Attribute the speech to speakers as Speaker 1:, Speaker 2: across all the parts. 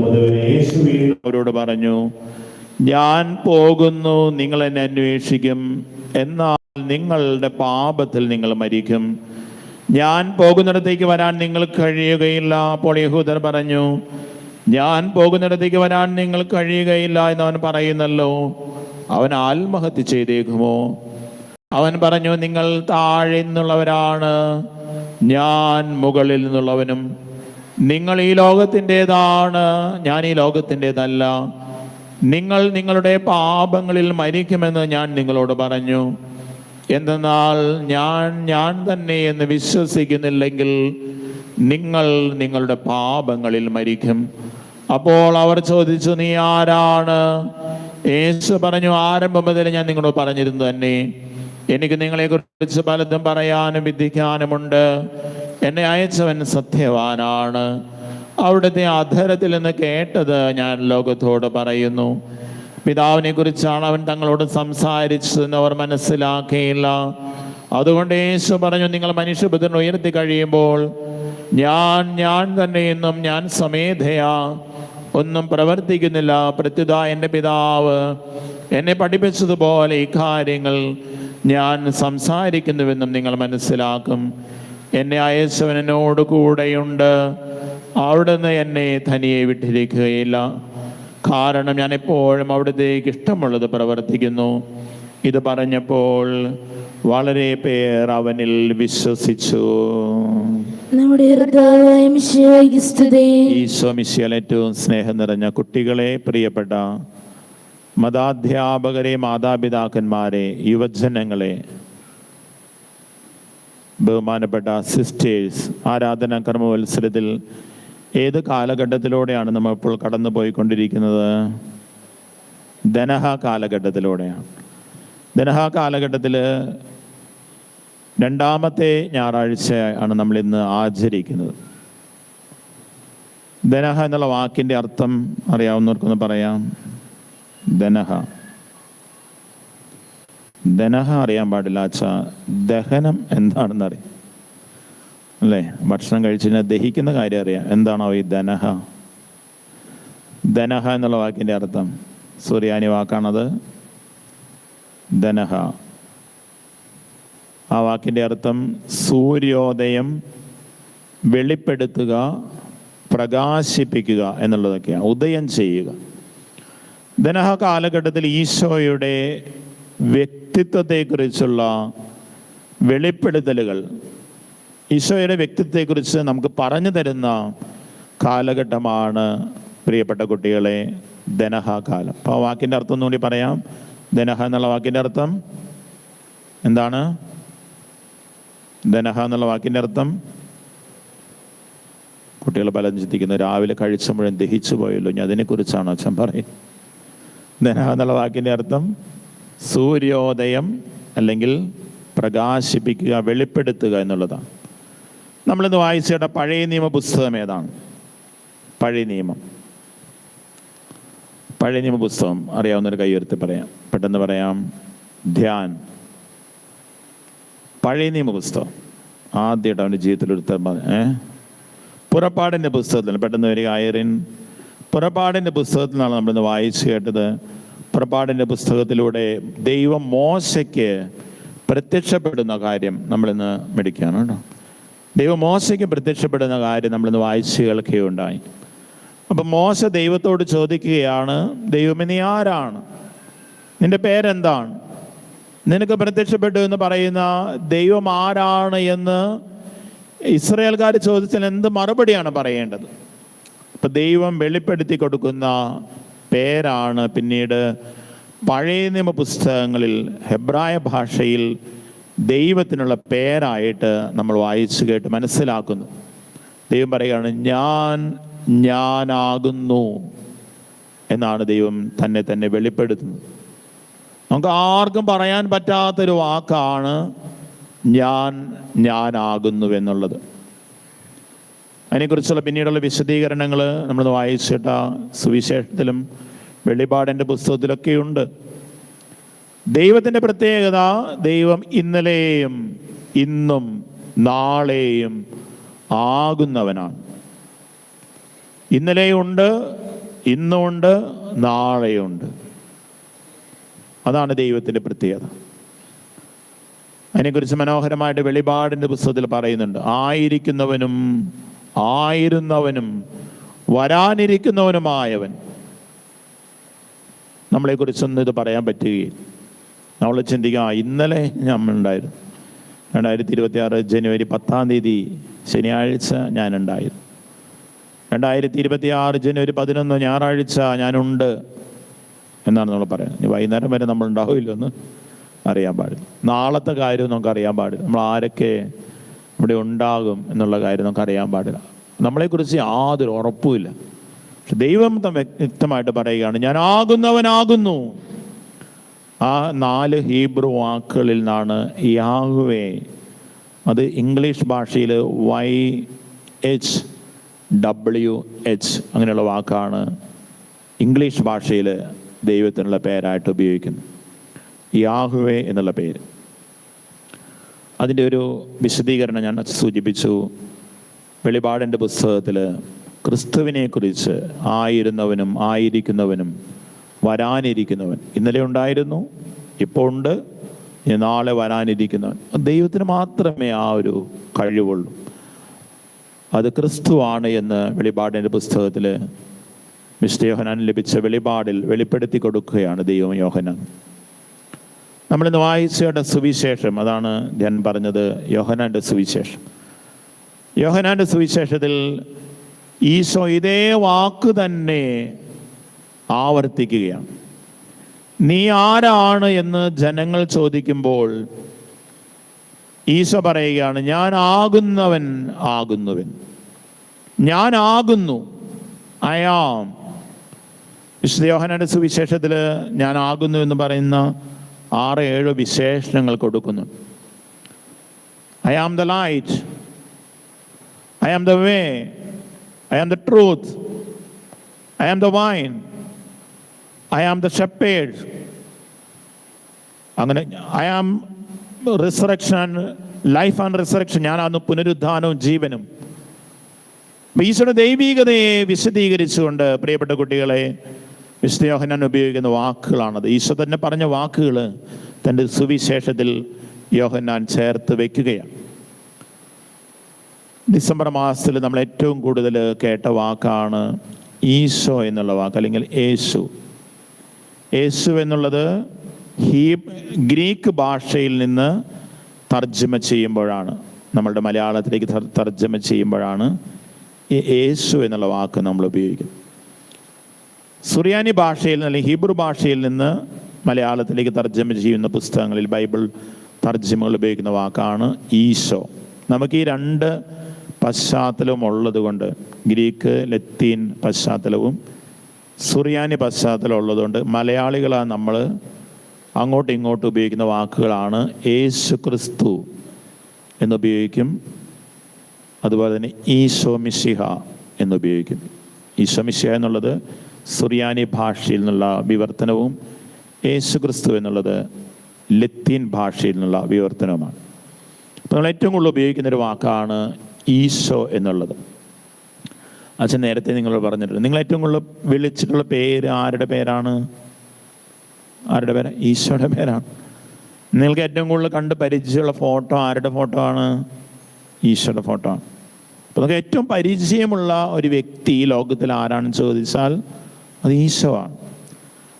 Speaker 1: മുതൽ വരെ
Speaker 2: അവരോട് പറഞ്ഞു ഞാൻ പോകുന്നു നിങ്ങൾ എന്നെ അന്വേഷിക്കും. എന്നാൽ നിങ്ങളുടെ പാപത്തിൽ നിങ്ങൾ മരിക്കും. ഞാൻ പോകുന്നിടത്തേക്ക് വരാൻ നിങ്ങൾ കഴിയുകയില്ല. അപ്പോൾ യഹൂദർ പറഞ്ഞു ഞാൻ പോകുന്നിടത്തേക്ക് വരാൻ നിങ്ങൾ കഴിയുകയില്ല എന്ന് അവൻ പറയുന്നല്ലോ. അവൻ ആത്മഹത്യ ചെയ്തേക്കുമോ? അവൻ പറഞ്ഞു നിങ്ങൾ താഴെ നിന്നുള്ളവരാണ് ഞാൻ മുകളിൽ നിന്നുള്ളവനും നിങ്ങൾ ഈ ലോകത്തിന്റെതാണ് ഞാൻ ഈ ലോകത്തിന്റെതല്ല. നിങ്ങൾ നിങ്ങളുടെ പാപങ്ങളിൽ മരിക്കുമെന്ന് ഞാൻ നിങ്ങളോട് പറഞ്ഞു. എന്തെന്നാൽ ഞാൻ ഞാൻ തന്നെ എന്ന് വിശ്വസിക്കുന്നില്ലെങ്കിൽ നിങ്ങൾ നിങ്ങളുടെ പാപങ്ങളിൽ മരിക്കും. അപ്പോൾ അവർ ചോദിച്ചു നീ ആരാണ്? യേശു പറഞ്ഞു ആരംഭം മുതൽ ഞാൻ നിങ്ങളോട് പറഞ്ഞിരുന്നു തന്നെ. എനിക്ക് നിങ്ങളെക്കുറിച്ച് പലതും പറയാനും വിധിക്കാനുമുണ്ട്. എന്നെ അയച്ചവൻ സത്യവാനാണ്. അവിടുത്തെ അധരത്തിൽ നിന്ന് കേട്ടത് ഞാൻ ലോകത്തോട് പറയുന്നു. പിതാവിനെ കുറിച്ചാണ് അവൻ തങ്ങളോട് സംസാരിച്ചതെന്ന് അവർ മനസ്സിലാക്കിയില്ല. അതുകൊണ്ട് യേശു പറഞ്ഞു നിങ്ങൾ മനുഷ്യപുത്രൻ ഉയർത്തി കഴിയുമ്പോൾ ഞാൻ ഞാൻ തന്നെ എന്നും ഞാൻ സമേധയാ ഒന്നും പ്രവർത്തിക്കുന്നില്ല. പ്രത്യുത എന്റെ പിതാവ് എന്നെ പഠിപ്പിച്ചതുപോലെ ഈ കാര്യങ്ങൾ ഞാൻ സംസാരിക്കുന്നുവെന്നും നിങ്ങൾ മനസ്സിലാക്കും. എന്നെ അയച്ചവൻ എന്നോട് കൂടെയുണ്ട്. അവിടുന്ന് എന്നെ തനിയെ വിട്ടിരിക്കുകയില്ല. കാരണം ഞാൻ എപ്പോഴും അവിടത്തേക്ക് ഇഷ്ടമുള്ളത് പ്രവർത്തിക്കുന്നു. ഇത് പറഞ്ഞപ്പോൾ വളരെ പേർ അവനിൽ വിശ്വസിച്ചു.
Speaker 3: നമ്മുടെ ഹൃദയം
Speaker 2: ഈശോ മിശിയൽ ഏറ്റവും സ്നേഹം നിറഞ്ഞ കുട്ടികളെ പ്രിയപ്പെട്ട മതാധ്യാപകരെ മാതാപിതാക്കന്മാരെ യുവജനങ്ങളെ ബഹുമാനപ്പെട്ട സിസ്റ്റേഴ്സ് ആരാധന കർമ്മവത്സരത്തിൽ ഏത് കാലഘട്ടത്തിലൂടെയാണ് നമ്മൾ ഇപ്പോൾ കടന്നു പോയിക്കൊണ്ടിരിക്കുന്നത് ധനഹ കാലഘട്ടത്തിലൂടെയാണ്. ധനഹ കാലഘട്ടത്തിൽ രണ്ടാമത്തെ ഞായറാഴ്ച ആണ് നമ്മൾ ഇന്ന് ആചരിക്കുന്നത്. ധനഹ എന്നുള്ള വാക്കിന്റെ അർത്ഥം അറിയാവുന്നവർക്കൊന്ന് പറയാം. ധനഹ ധനഹ അറിയാൻ പാടില്ല അച്ഛാ. ദഹനം എന്താണെന്ന് അറിയാം അല്ലേ? ഭക്ഷണം കഴിച്ചു കഴിഞ്ഞാൽ ദഹിക്കുന്ന കാര്യം അറിയാം. എന്താണോ ഈ ധനഹ ധനഹ എന്നുള്ള വാക്കിന്റെ അർത്ഥം. സൂര്യാനി വാക്കാണത് ധനഹ ആ വാക്കിന്റെ അർത്ഥം സൂര്യോദയം വെളിപ്പെടുത്തുക പ്രകാശിപ്പിക്കുക എന്നുള്ളതൊക്കെയാണ്. ഉദയം ചെയ്യുക. ധനഹ കാലഘട്ടത്തിൽ ഈശോയുടെ വ്യക്തിത്വത്തെക്കുറിച്ചുള്ള വെളിപ്പെടുത്തലുകൾ ഈശോയുടെ വ്യക്തിത്വത്തെക്കുറിച്ച് നമുക്ക് പറഞ്ഞു തരുന്ന കാലഘട്ടമാണ് പ്രിയപ്പെട്ട കുട്ടികളെ ധനഹ കാലം അപ്പോൾ ആ വാക്കിന്റെ അർത്ഥം ഒന്നുകൂടി പറയാം. ധനഹ എന്നുള്ള വാക്കിന്റെ അർത്ഥം എന്താണ്? ധനഹ എന്നുള്ള വാക്കിന്റെ അർത്ഥം കുട്ടികൾ പലതും ചിന്തിക്കുന്നു രാവിലെ കഴിച്ച മുഴുവൻ ദഹിച്ചു പോയല്ലോ ഞാൻ അതിനെക്കുറിച്ചാണ് അച്ഛൻ പറയും ധനഹ എന്നുള്ള വാക്കിന്റെ അർത്ഥം സൂര്യോദയം അല്ലെങ്കിൽ പ്രകാശിപ്പിക്കുക വെളിപ്പെടുത്തുക എന്നുള്ളതാണ്. നമ്മളിന്ന് വായിച്ചേട്ട പഴയ നിയമ പുസ്തകം ഏതാണ്? പഴയ നിയമം. പഴയ നിയമ പുസ്തകം അറിയാവുന്നൊരു കൈ ഉയർത്തി പറയാം. പെട്ടെന്ന് പറയാം ധ്യാൻ. പഴയ നിയമ പുസ്തകം. ആദ്യമായിട്ട് അവന്റെ ജീവിതത്തിൽ ഏ? പുറപ്പാടിന്റെ പുസ്തകത്തിൽ പെട്ടെന്ന് വരിക അയറിൻ പുറപ്പാടിന്റെ പുസ്തകത്തിൽ നിന്നാണ് നമ്മളിന്ന് വായിച്ചു കേട്ടത്. പുറപാടിന്റെ പുസ്തകത്തിലൂടെ ദൈവം മോശയ്ക്ക് പ്രത്യക്ഷപ്പെടുന്ന കാര്യം നമ്മളിന്ന് മെടിക്കുകയാണ് കേട്ടോ. ദൈവം മോശയ്ക്ക് പ്രത്യക്ഷപ്പെടുന്ന കാര്യം നമ്മളിന്ന് വായിച്ചു കേൾക്കുകയുണ്ടായി. അപ്പം മോശ ദൈവത്തോട് ചോദിക്കുകയാണ് ദൈവമേ നീ ആരാണ്? നിന്റെ പേരെന്താണ്? നിനക്ക് പ്രത്യക്ഷപ്പെട്ടു എന്ന് പറയുന്ന ദൈവം ആരാണ്? എന്ന് ഇസ്രയേൽക്കാർ ചോദിച്ചാൽ എന്ത് മറുപടിയാണ് പറയേണ്ടത്? അപ്പൊ ദൈവം വെളിപ്പെടുത്തി കൊടുക്കുന്ന പേരാണ് പിന്നീട് പഴയ നിയമ പുസ്തകങ്ങളിൽ ഹെബ്രായ ഭാഷയിൽ ദൈവത്തിനുള്ള പേരായിട്ട് നമ്മൾ വായിച്ചു കേട്ട് മനസ്സിലാക്കുന്നു. ദൈവം പറയുകയാണ് ഞാൻ ഞാനാകുന്നു എന്നാണ് ദൈവം തന്നെ തന്നെ വെളിപ്പെടുത്തുന്നത്. നമുക്ക് ആർക്കും പറയാൻ പറ്റാത്തൊരു വാക്കാണ് ഞാൻ ഞാനാകുന്നു എന്നുള്ളത്. അതിനെക്കുറിച്ചുള്ള പിന്നീടുള്ള വിശദീകരണങ്ങൾ നമ്മൾ വായിച്ചിട്ട സുവിശേഷത്തിലും വെളിപാടിന്റെ പുസ്തകത്തിലൊക്കെയുണ്ട്. ദൈവത്തിന്റെ പ്രത്യേകത ദൈവം ഇന്നലെയും ഇന്നും നാളെയും ആകുന്നവനാണ്. ഇന്നലെയുണ്ട് ഇന്നുണ്ട് നാളെയുണ്ട്. അതാണ് ദൈവത്തിന്റെ പ്രത്യേകത. അതിനെക്കുറിച്ച് മനോഹരമായിട്ട് വെളിപാടിന്റെ പുസ്തകത്തിൽ പറയുന്നുണ്ട്. ആയിരിക്കുന്നവനും ആയിരുന്നവനും വരാനിരിക്കുന്നവനുമായവൻ. നമ്മളെക്കുറിച്ചൊന്നും ഇത് പറയാൻ പറ്റുകയില്ല. നമ്മൾ ചിന്തിക്കുക "ആ, ഇന്നലെ നമ്മളുണ്ടായിരുന്നു. രണ്ടായിരത്തി ഇരുപത്തി ആറ് ജനുവരി പത്താം തീയതി ശനിയാഴ്ച ഞാനുണ്ടായിരുന്നു. രണ്ടായിരത്തി ഇരുപത്തി ആറ് ജനുവരി പതിനൊന്ന് ഞായറാഴ്ച ഞാനുണ്ട് എന്നാണ് നമ്മൾ പറയുന്നത്. വൈകുന്നേരം വരെ നമ്മൾ ഉണ്ടാവില്ലെന്ന് അറിയാൻ പാടില്ല. നാളത്തെ കാര്യം നമുക്ക് അറിയാൻ പാടില്ല. നമ്മൾ ആരൊക്കെ ഇവിടെ ഉണ്ടാകും എന്നുള്ള കാര്യം നമുക്ക് അറിയാൻ പാടില്ല. നമ്മളെക്കുറിച്ച് യാതൊരു ഉറപ്പുമില്ല ദൈവം വ്യക്തമായിട്ട് പറയുകയാണ് ഞാൻ ആകുന്നവനാകുന്നു. ആ നാല് ഹീബ്രു വാക്കുകളിൽ നിന്നാണ് യാഹുവേ അത് ഇംഗ്ലീഷ് ഭാഷയിൽ വൈ എച്ച് ഡബ്ല്യു എച്ച് അങ്ങനെയുള്ള വാക്കാണ് ഇംഗ്ലീഷ് ഭാഷയിൽ ദൈവത്തിനുള്ള പേരായിട്ട് ഉപയോഗിക്കുന്നത്. യാഹുവേ എന്നുള്ള പേര്. അതിന്റെ ഒരു വിശദീകരണം ഞാൻ സൂചിപ്പിച്ചു. വെളിപാടിന്റെ പുസ്തകത്തിൽ ക്രിസ്തുവിനെക്കുറിച്ച് ആയിരുന്നവനും ആയിരിക്കുന്നവനും വരാനിരിക്കുന്നവൻ ഇന്നലെ ഉണ്ടായിരുന്നു ഇപ്പോൾ ഉണ്ട് നാളെ വരാനിരിക്കുന്നവൻ. ദൈവത്തിന് മാത്രമേ ആ ഒരു കഴിവുള്ളൂ. അത് ക്രിസ്തുവാണ് എന്ന് വെളിപാടിന്റെ പുസ്തകത്തിൽ മിസ്റ്റർ യോഹനാൻ ലഭിച്ച വെളിപാടിൽ വെളിപ്പെടുത്തി കൊടുക്കുകയാണ് ദൈവം യോഹനാൻ നമ്മളിന്ന് വായിച്ചയുടെ സുവിശേഷം അതാണ് ഞാൻ പറഞ്ഞത് യോഹനാന്റെ സുവിശേഷം. യോഹനാന്റെ സുവിശേഷത്തിൽ ഈശോ ഇതേ വാക്ക് തന്നെ ആവർത്തിക്കുകയാണ്. നീ ആരാണ്? എന്ന് ജനങ്ങൾ ചോദിക്കുമ്പോൾ ഈശോ പറയുകയാണ് ഞാൻ ആകുന്നവൻ ആകുന്നുവൻ. ഞാൻ ആകുന്നു. അയാം വിശുദ്ധ യോഹനാന്റെ സുവിശേഷത്തിൽ ഞാൻ ആകുന്നു എന്ന് പറയുന്ന ആറ് ഏഴ് വിശേഷണങ്ങൾ കൊടുക്കുന്നു. I am the light I am the way I am the truth I am the vine I am the shepherd അങ്ങനെ I am resurrection life and resurrection ഞാനാണ് പുനരുദ്ധാനവും ജീവനും. ഈശോയുടെ ദൈവീകതയെ വിശദീകരിച്ചുകൊണ്ട് പ്രിയപ്പെട്ട കുട്ടികളെ വിശുദ്ധ യോഹന്നാൻ ഉപയോഗിക്കുന്ന വാക്കുകളാണത്. ഈശോ തന്നെ പറഞ്ഞ വാക്കുകൾ തന്റെ സുവിശേഷത്തിൽ യോഹന്നാൻ ചേർത്ത് വെക്കുകയാണ്. ഡിസംബർ മാസത്തിൽ നമ്മൾ ഏറ്റവും കൂടുതൽ കേട്ട വാക്കാണ് ഈശോ എന്നുള്ള വാക്ക് അല്ലെങ്കിൽ യേശു. യേശു എന്നുള്ളത് ഹീ ഗ്രീക്ക് ഭാഷയിൽ നിന്ന് തർജമ ചെയ്യുമ്പോഴാണ് നമ്മളുടെ മലയാളത്തിലേക്ക് തർജമ ചെയ്യുമ്പോഴാണ് യേശു എന്നുള്ള വാക്ക് നമ്മൾ ഉപയോഗിക്കുന്നത്. സുറിയാനി ഭാഷയിൽ നിന്ന് അല്ലെങ്കിൽ ഹീബ്രു ഭാഷയിൽ നിന്ന് മലയാളത്തിലേക്ക് തർജമ ചെയ്യുന്ന പുസ്തകങ്ങളിൽ ബൈബിൾ തർജമകൾ ഉപയോഗിക്കുന്ന വാക്കാണ് ഈശോ. നമുക്ക് ഈ രണ്ട് പശ്ചാത്തലവും ഉള്ളത് കൊണ്ട് ഗ്രീക്ക് ലത്തീൻ പശ്ചാത്തലവും സുറിയാനി പശ്ചാത്തലം ഉള്ളതുകൊണ്ട് മലയാളികളാണ് നമ്മൾ അങ്ങോട്ടും ഇങ്ങോട്ടും ഉപയോഗിക്കുന്ന വാക്കുകളാണ് യേശു ക്രിസ്തു എന്നുപയോഗിക്കും. അതുപോലെ തന്നെ ഈശോ മിശിഹ എന്നുപയോഗിക്കും. ഈശോ മിശിഹ എന്നുള്ളത് സുറിയാനി ഭാഷയിൽ നിന്നുള്ള വിവർത്തനവും യേശുക്രിസ്തു എന്നുള്ളത് ലത്തീൻ ഭാഷയിൽ നിന്നുള്ള വിവർത്തനവുമാണ്. അപ്പോൾ നമ്മൾ ഏറ്റവും കൂടുതൽ ഉപയോഗിക്കുന്ന ഒരു വാക്കാണ് ഈശോ എന്നുള്ളത്. അച്ഛൻ നേരത്തെ നിങ്ങൾ പറഞ്ഞിട്ടുണ്ട്. നിങ്ങൾ ഏറ്റവും കൂടുതൽ വിളിച്ചിട്ടുള്ള പേര് ആരുടെ പേരാണ്? ആരുടെ പേര്? ഈശോയുടെ പേരാണ്. നിങ്ങൾക്ക് ഏറ്റവും കൂടുതൽ കണ്ട് പരിചയമുള്ള ഫോട്ടോ ആരുടെ ഫോട്ടോ ആണ്? ഈശോയുടെ ഫോട്ടോ ആണ്. അപ്പോൾ നമുക്ക് ഏറ്റവും പരിചയമുള്ള ഒരു വ്യക്തി ലോകത്തിൽ ആരാണെന്ന് ചോദിച്ചാൽ അത് ഈശോ ആണ്.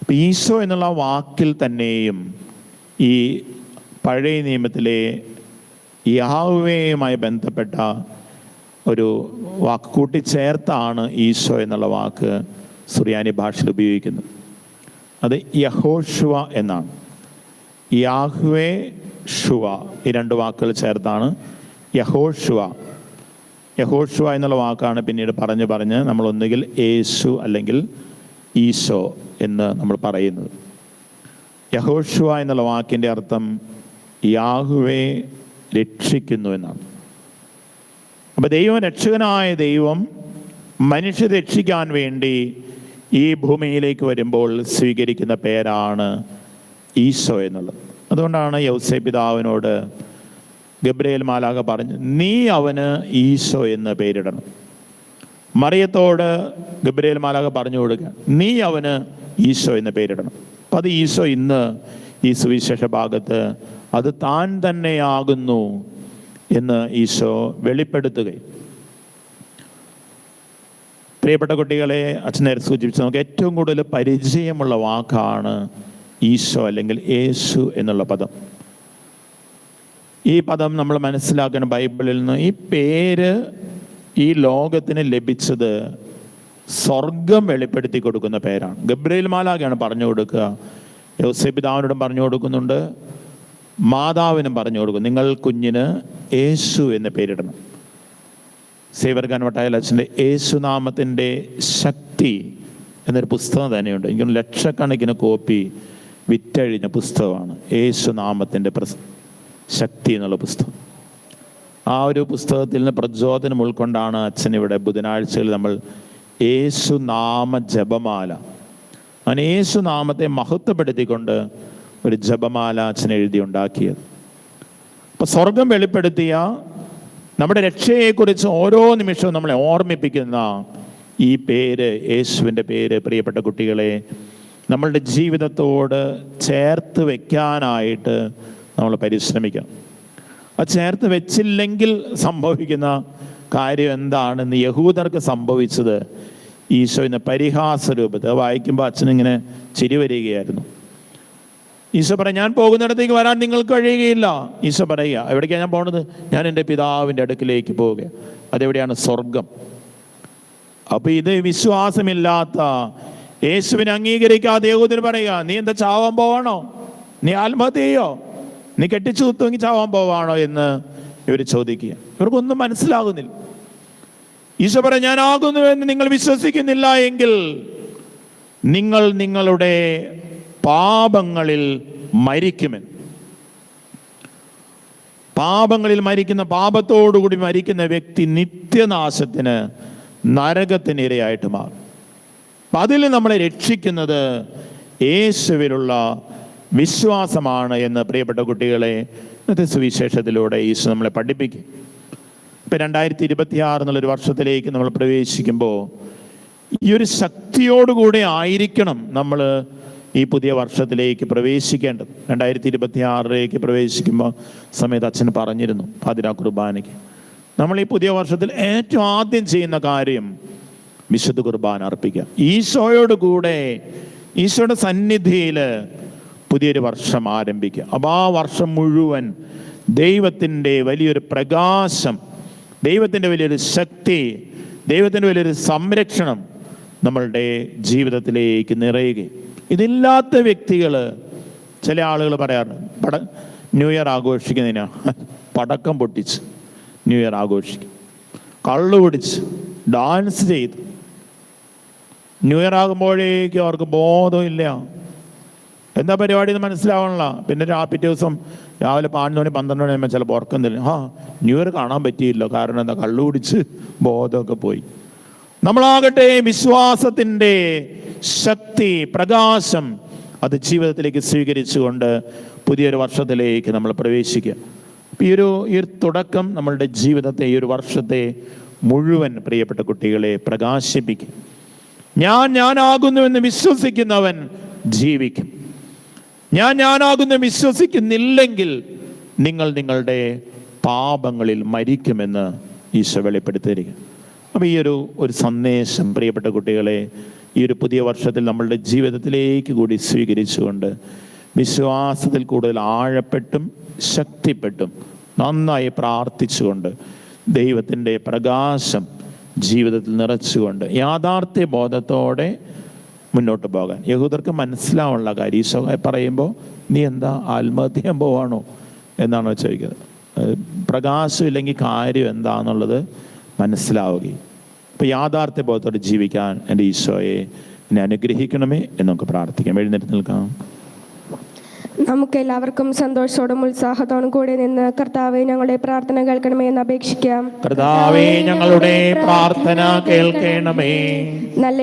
Speaker 2: അപ്പം ഈശോ എന്നുള്ള വാക്കിൽ തന്നെയും ഈ പഴയ നിയമത്തിലെ യാഹുവയുമായി ബന്ധപ്പെട്ട ഒരു വാക്ക് കൂട്ടിച്ചേർത്താണ് ഈശോ എന്നുള്ള വാക്ക് സുറിയാനി ഭാഷയിൽ ഉപയോഗിക്കുന്നത്. അത് യഹോഷുവ എന്നാണ്. യാഹുവേ ഷുവ ഈ രണ്ട് വാക്കുകൾ ചേർത്താണ് യഹോഷുവ യഹോഷുവ എന്നുള്ള വാക്കാണ് പിന്നീട് പറഞ്ഞ് പറഞ്ഞ് നമ്മൾ ഒന്നുകിൽ യേശു അല്ലെങ്കിൽ ഈശോ എന്ന് നമ്മൾ പറയുന്നത്. യഹോഷുവ എന്നുള്ള വാക്കിന്റെ അർത്ഥം യാഹുവെ രക്ഷിക്കുന്നു എന്നാണ്. അപ്പം ദൈവം രക്ഷകനായ ദൈവം മനുഷ്യ രക്ഷിക്കാൻ വേണ്ടി ഈ ഭൂമിയിലേക്ക് വരുമ്പോൾ സ്വീകരിക്കുന്ന പേരാണ് ഈശോ എന്നുള്ളത്. അതുകൊണ്ടാണ് യൗസേ പിതാവിനോട് ഗബ്രയേൽ മാലാക പറഞ്ഞു നീ അവന് ഈശോ എന്ന് പേരിടണം. മറിയത്തോട് ഗബ്രേൽ മാലാഖ പറഞ്ഞു കൊടുക്കുക. നീ അവന് ഈശോ എന്ന് പേരിടണം. അപ്പം അത് ഈശോ ഇന്ന് ഈ സുവിശേഷ ഭാഗത്ത് അത് താൻ തന്നെയാകുന്നു എന്ന് ഈശോ വെളിപ്പെടുത്തുകയും. പ്രിയപ്പെട്ട കുട്ടികളെ അച്ഛൻ നേരെ സൂചിപ്പിച്ചു നമുക്ക് ഏറ്റവും കൂടുതൽ പരിചയമുള്ള വാക്കാണ് ഈശോ അല്ലെങ്കിൽ യേശു എന്നുള്ള പദം. ഈ പദം നമ്മൾ മനസ്സിലാക്കുന്ന ബൈബിളിൽ നിന്ന്. ഈ പേര് ഈ ലോകത്തിന് ലഭിച്ചത് സ്വർഗം വെളിപ്പെടുത്തി കൊടുക്കുന്ന പേരാണ്. ഗബ്രയിൽ മാലാഖയാണ് പറഞ്ഞു കൊടുക്കുക. യോസെപിതാവിനോടും പറഞ്ഞു കൊടുക്കുന്നുണ്ട്. മാതാവിനും പറഞ്ഞു കൊടുക്കും. നിങ്ങൾ കുഞ്ഞിന് യേശു എന്ന് പേരിടണം. സേവർഖാൻ വട്ടായ അച്ഛന്റെ യേശുനാമത്തിന്റെ ശക്തി എന്നൊരു പുസ്തകം തന്നെയുണ്ട്. എനിക്ക് ലക്ഷക്കണക്കിന് കോപ്പി വിറ്റഴിഞ്ഞ പുസ്തകമാണ്. യേശുനാമത്തിന്റെ പ്രസ ശക്തി എന്നുള്ള പുസ്തകം. ആ ഒരു പുസ്തകത്തിൽ നിന്ന് പ്രചോദനം ഉൾക്കൊണ്ടാണ് അച്ഛൻ ഇവിടെ ബുധനാഴ്ചയിൽ നമ്മൾ യേശുനാമ ജപമാല. അങ്ങനെ യേശുനാമത്തെ മഹത്വപ്പെടുത്തിക്കൊണ്ട് ഒരു ജപമാല അച്ഛൻ എഴുതി ഉണ്ടാക്കിയത് അപ്പൊ സ്വർഗം വെളിപ്പെടുത്തിയ നമ്മുടെ രക്ഷയെക്കുറിച്ച് ഓരോ നിമിഷവും നമ്മളെ ഓർമ്മിപ്പിക്കുന്ന ഈ പേര് യേശുവിന്റെ പേര് പ്രിയപ്പെട്ട കുട്ടികളെ നമ്മളുടെ ജീവിതത്തോട് ചേർത്ത് വയ്ക്കാനായിട്ട് നമ്മൾ പരിശ്രമിക്കണം. അത് ചേർത്ത് വെച്ചില്ലെങ്കിൽ സംഭവിക്കുന്ന കാര്യം എന്താണെന്ന് യഹൂദർക്ക് സംഭവിച്ചത് ഈശോയിന്റെ പരിഹാസ രൂപത്തിൽ അത് വായിക്കുമ്പോൾ അച്ഛനിങ്ങനെ ചിരി വരികയായിരുന്നു. ഈശോ പറയാം ഞാൻ പോകുന്നിടത്തേക്ക് വരാൻ നിങ്ങൾക്ക് കഴിയുകയില്ല. ഈശോ പറയുക എവിടേക്കാണ് ഞാൻ പോകുന്നത് ഞാൻ എന്റെ പിതാവിന്റെ അടുക്കിലേക്ക് പോവുക അതെവിടെയാണ്? സ്വർഗം അപ്പൊ ഇത് വിശ്വാസമില്ലാത്ത യേശുവിനെ അംഗീകരിക്കാതെ യഹൂദന് പറയുക നീ എന്താ ചാവാൻ പോവാണോ? നീ ആത്മഹത്യ ചെയ്യോ? നീ കെട്ടിച്ചു കുത്തുമെങ്കിൽ ചാവാൻ പോവാണോ എന്ന് ഇവർ ചോദിക്കുക. ഇവർക്കൊന്നും മനസ്സിലാകുന്നില്ല. ഈശോ പറ ഞാനാകുന്നു എന്ന് നിങ്ങൾ വിശ്വസിക്കുന്നില്ല എങ്കിൽ നിങ്ങൾ നിങ്ങളുടെ പാപങ്ങളിൽ മരിക്കുമെന്ന് പാപങ്ങളിൽ മരിക്കുന്ന പാപത്തോടുകൂടി മരിക്കുന്ന വ്യക്തി നിത്യനാശത്തിന് നരകത്തിന് ഇരയായിട്ട് മാറും. അതിൽ നമ്മളെ രക്ഷിക്കുന്നത് യേശുവിലുള്ള വിശ്വാസമാണ് എന്ന് പ്രിയപ്പെട്ട കുട്ടികളെ ഇന്നത്തെ സുവിശേഷത്തിലൂടെ ഈശോ നമ്മളെ പഠിപ്പിക്കും. ഇപ്പം രണ്ടായിരത്തി ഇരുപത്തി ആറ് എന്നുള്ളൊരു വർഷത്തിലേക്ക് നമ്മൾ പ്രവേശിക്കുമ്പോൾ ഈ ഒരു ശക്തിയോടുകൂടെ ആയിരിക്കണം നമ്മൾ ഈ പുതിയ വർഷത്തിലേക്ക് പ്രവേശിക്കേണ്ടത്. രണ്ടായിരത്തി ഇരുപത്തി ആറിലേക്ക് പ്രവേശിക്കുമ്പോൾ സമയത്ത് അച്ഛൻ പറഞ്ഞിരുന്നു പാതിരാ കുർബാനയ്ക്ക്. നമ്മൾ ഈ പുതിയ വർഷത്തിൽ ഏറ്റവും ആദ്യം ചെയ്യുന്ന കാര്യം വിശുദ്ധ കുർബാന അർപ്പിക്കുക. ഈശോയോട് കൂടെ ഈശോയുടെ സന്നിധിയിൽ പുതിയൊരു വർഷം ആരംഭിക്കുക. അപ്പോൾ ആ വർഷം മുഴുവൻ ദൈവത്തിന്റെ വലിയൊരു പ്രകാശം ദൈവത്തിന്റെ വലിയൊരു ശക്തി ദൈവത്തിന്റെ വലിയൊരു സംരക്ഷണം നമ്മളുടെ ജീവിതത്തിലേക്ക് നിറയുക. ഇതില്ലാത്ത വ്യക്തികൾ ചില ആളുകൾ പറയാറുണ്ട് പട ന്യൂ ഇയർ ആഘോഷിക്കുന്നതിനാ? പടക്കം പൊട്ടിച്ച് ന്യൂ ഇയർ ആഘോഷിക്കും. കള്ളു പിടിച്ച് ഡാൻസ് ചെയ്ത്. ന്യൂ ഇയർ ആകുമ്പോഴേക്കും അവർക്ക് ബോധമില്ല. എന്താ പരിപാടി എന്ന് മനസ്സിലാവണല്ലോ. പിന്നെ രാ പിറ്റേ ദിവസം രാവിലെ പതിനൊന്ന് മണി പന്ത്രണ്ട് മണി ആകുമ്പോൾ ചിലപ്പോൾ ഉറക്കുന്നില്ല ആ ന്യൂ ഇയർ കാണാൻ പറ്റിയില്ല. കാരണം എന്താ? കള്ളു കുടിച്ച് ബോധമൊക്കെ പോയി. നമ്മളാകട്ടെ വിശ്വാസത്തിന്റെ ശക്തി പ്രകാശം അത് ജീവിതത്തിലേക്ക് സ്വീകരിച്ചുകൊണ്ട് പുതിയൊരു വർഷത്തിലേക്ക് നമ്മൾ പ്രവേശിക്കുക. ഈ ഒരു ഈ തുടക്കം നമ്മളുടെ ജീവിതത്തെ ഈ ഒരു വർഷത്തെ മുഴുവൻ പ്രിയപ്പെട്ട കുട്ടികളെ പ്രകാശിപ്പിക്കും. ഞാൻ ഞാനാകുന്നുവെന്ന് വിശ്വസിക്കുന്നവൻ ജീവിക്കും. ഞാൻ ഞാനാകുന്ന വിശ്വസിക്കുന്നില്ലെങ്കിൽ നിങ്ങൾ നിങ്ങളുടെ പാപങ്ങളിൽ മരിക്കുമെന്ന് ഈശോ വെളിപ്പെടുത്തിയിരിക്കുക അപ്പോൾ ഈ ഒരു ഒരു സന്ദേശം പ്രിയപ്പെട്ട കുട്ടികളെ ഈ ഒരു പുതിയ വർഷത്തിൽ നമ്മളുടെ ജീവിതത്തിലേക്ക് കൂടി സ്വീകരിച്ചുകൊണ്ട് വിശ്വാസത്തിൽ കൂടുതൽ ആഴപ്പെട്ടും ശക്തിപ്പെട്ടും നന്നായി പ്രാർത്ഥിച്ചുകൊണ്ട് ദൈവത്തിന്റെ പ്രകാശം ജീവിതത്തിൽ നിറച്ചുകൊണ്ട് യാഥാർത്ഥ്യ ബോധത്തോടെ മുന്നോട്ട് പോകാൻ. യഹൂദർക്ക് മനസ്സിലാവുള്ള കാര്യം ഈശോ പറയുമ്പോൾ നീ എന്താ ആത്മഹത്യ ചെയ്യാൻ പോവാണോ? എന്നാണോ ചോദിക്കുന്നത്. പ്രകാശം ഇല്ലെങ്കിൽ കാര്യം എന്താണെന്നുള്ളത് മനസ്സിലാവുകയും. അപ്പോൾ യാഥാർത്ഥ്യ ബോധത്തോടെ ജീവിക്കാൻ എന്റെ ഈശോയെ എന്നെ അനുഗ്രഹിക്കണമേ എന്ന് നമുക്ക് പ്രാർത്ഥിക്കാം. എഴുന്നേറ്റ് നിൽക്കാം.
Speaker 4: നമുക്ക് എല്ലാവർക്കും സന്തോഷത്തോടും ഉത്സാഹത്തോടും കൂടി നിന്ന് കർത്താവെ ഞങ്ങളുടെ പ്രാർത്ഥന കേൾക്കണമേ എന്ന് അപേക്ഷിക്കാം.
Speaker 2: കർത്താവെ ഞങ്ങളുടെ പ്രാർത്ഥന കേൾക്കണമേ.
Speaker 4: നല്ല